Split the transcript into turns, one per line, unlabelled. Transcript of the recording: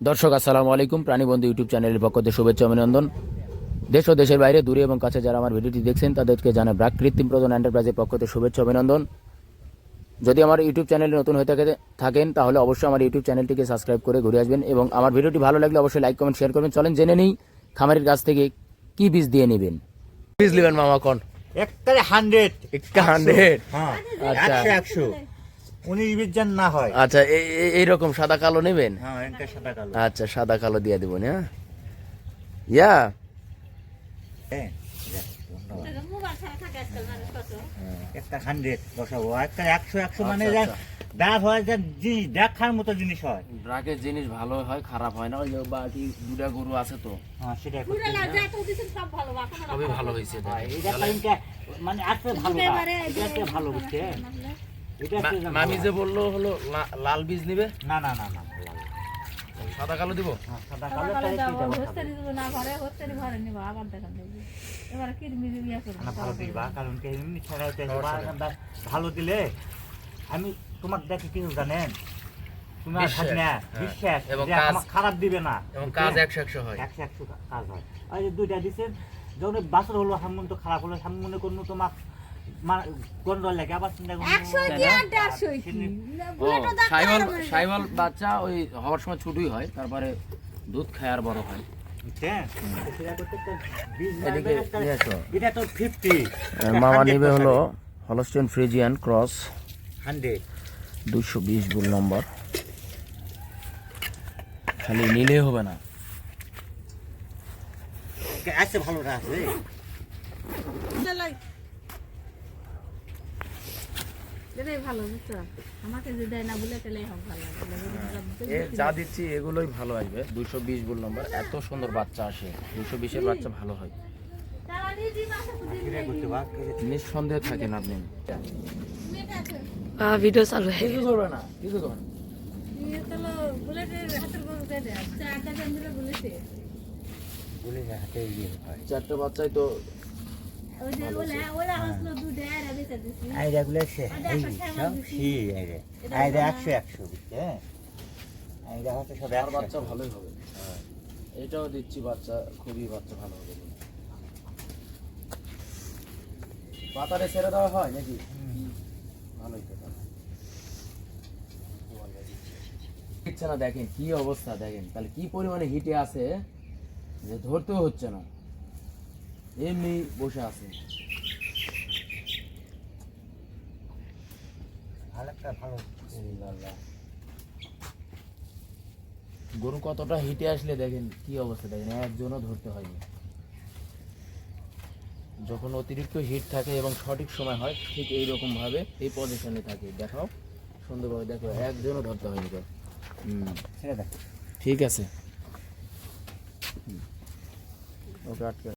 দর্শক আসসালামু আলাইকুম। প্রাণীবন্ধু ইউটিউব চ্যানেলের পক্ষ থেকে শুভেচ্ছা অভিনন্দন। দেশ ও দেশের বাইরে দূরে এবং কাছে যারা আমার ভিডিওটি দেখছেন তাদেরকে জানাই ব্রাক কৃত্রিম প্রজন এন্টারপ্রাইজের পক্ষ থেকে শুভেচ্ছা অভিনন্দন। যদি আমার ইউটিউব চ্যানেলে নতুন হয়ে থাকে থাকেন তাহলে অবশ্যই আমার ইউটিউব চ্যানেলটিকে সাবস্ক্রাইব করে ঘুরে আসবেন এবং আমার ভিডিওটি ভালো লাগলে অবশ্যই লাইক কমেন্ট শেয়ার করবেন। চলেন জেনে নিই খামারের কাছ থেকে কি বীজ দিয়ে নেবেন। বীজ নেবেন মামা কোন?
একটারে হান্ড্রেড
একটা হান্ড্রেড
হ্যাঁ।
আচ্ছা।
একশো। বিশ জন না হয়।
আচ্ছা এই- এই- এইরকম সাদা কালো নেবেন?
হ্যাঁ একটা সাদা কালো।
আচ্ছা সাদা কালো দিয়ে দেবো হ্যাঁ ইয়া।
হ্যাঁ। হ্যাঁ, একটা হান্ড্রেড বসাবো। একটা একশো একশো মানে
আচ্ছা,
যা
আচ্ছা।
ডাব হয় যা জিনিস মতো জিনিস হয়।
ড্রাগের জিনিস ভালো হয় খারাপ হয় না। ওই বাকি দুটা গরু আছে তো।
হ্যাঁ সেটা
ভালো। হয়েছে
হ্যাঁ, মানে না, একটা ভালো।
মামি যে বলল হলো লাল বীজ নিবে?
না না না না ভালো।
সাদা কালো দিব?
হ্যাঁ, সাদা কালো তাহলে কি দেবো? না, ভালো দিবা কারণ কি এমনি ছাড়া হইতে আসবে, ভালো দিলে আমি তোমার দেখে কিছু জানেন? তুমি আর না
হ্যাঁ।
বিশ্বাস
এবং কাজ-
খারাপ দিবে না।
এবং কাজ
বুঝছেন?
একশো একশো হয়
কাজ হয়। আর দুইটা দিচ্ছেন যখন বাছর হলো হামুন তো খারাপ হলো হাম মনে করুন তোমার
সাইবল বাচ্চা ওই হওয়ার সময় ছোটই হয় তারপরে দুধ খায় আর বড় হয় মামা নিবে হলো হলস্টেন ফ্রিজিয়ান ক্রস
হান্ড্রেড।
দুশো বিশ বুল নম্বর। খালি নিলে হবে না।
আছে আছে।
ভালো বুঝছ? আমাকে যে দেয় না বলে তাহলে হোক ভালো
এ যা দিচ্ছি এগুলোই ভালো আসবে। দুশো বিশ বুল নম্বর এত সুন্দর বাচ্চা আসে। দুশো বিশের বাচ্চা ভালো হয়। নিঃসন্দেহে থাকেন আপনি।
ভিডিও চালু হয়ে
কিছু করবে না কিছু করবে না।
বলে যে হাতে ইয়ে হয়।
চারটে বাচ্চাই তো
আইডিয়া সে সব সি আইডিয়া আইডিয়া একশো একশো বুঝছে আইডিয়া হচ্ছে সব
আর বাচ্চা ভালোই হবে। এটাও দিচ্ছি বাচ্চা খুবই বাচ্চা ভালো হবে। পাতারে ছেড়ে দেওয়া হয় নাকি? ভালোই তো। দিচ্ছে না দেখেন কি অবস্থা দেখেন। তাহলে কি পরিমাণে হিটে আছে যে ধরতেও হচ্ছে না। এমনি বসে আছে। গরু কতটা হিটে আসলে দেখেন কি অবস্থা দেখেন একজনও ধরতে হয়নি। যখন অতিরিক্ত হিট থাকে এবং সঠিক সময় হয় ঠিক এই রকম ভাবে এই পজিশনে থাকে। দেখাও সুন্দরভাবে দেখো একজনও ধরতে হয়নি ঠিক আছে। ওকে আটকে